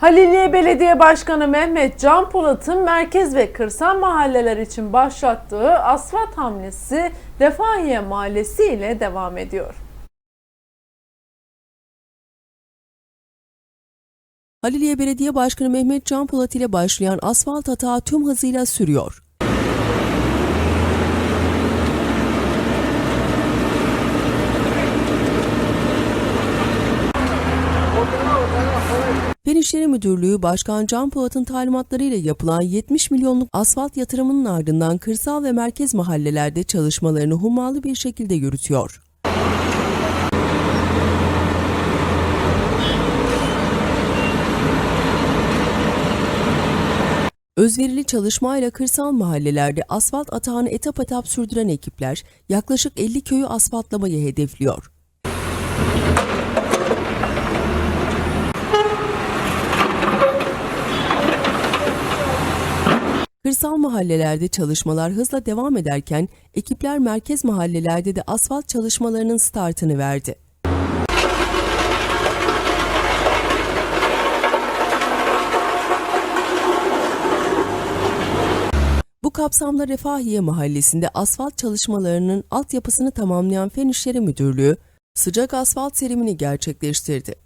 Haliliye Belediye Başkanı Mehmet Can Polat'ın merkez ve kırsal mahalleler için başlattığı asfalt hamlesi Refahiye Mahallesi ile devam ediyor. Haliliye Belediye Başkanı Mehmet Can Polat ile başlayan asfalt atağı tüm hızıyla sürüyor. Fen İşleri Müdürlüğü Başkan Can Polat'ın talimatlarıyla yapılan 70 milyonluk asfalt yatırımının ardından kırsal ve merkez mahallelerde çalışmalarını hummalı bir şekilde yürütüyor. Özverili çalışmayla kırsal mahallelerde asfalt atağını etap etap sürdüren ekipler yaklaşık 50 köyü asfaltlamayı hedefliyor. Kırsal mahallelerde çalışmalar hızla devam ederken ekipler merkez mahallelerde de asfalt çalışmalarının startını verdi. Bu kapsamda Refahiye Mahallesi'nde asfalt çalışmalarının altyapısını tamamlayan Fen İşleri Müdürlüğü sıcak asfalt serimini gerçekleştirdi.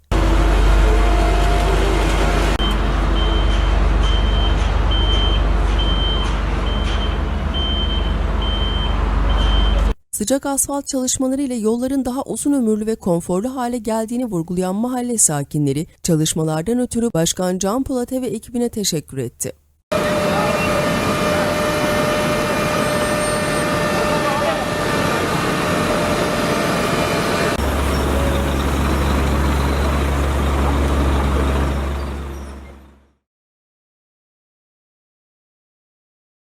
Sıcak asfalt çalışmaları ile yolların daha uzun ömürlü ve konforlu hale geldiğini vurgulayan mahalle sakinleri çalışmalardan ötürü Başkan Can Polat'a ve ekibine teşekkür etti.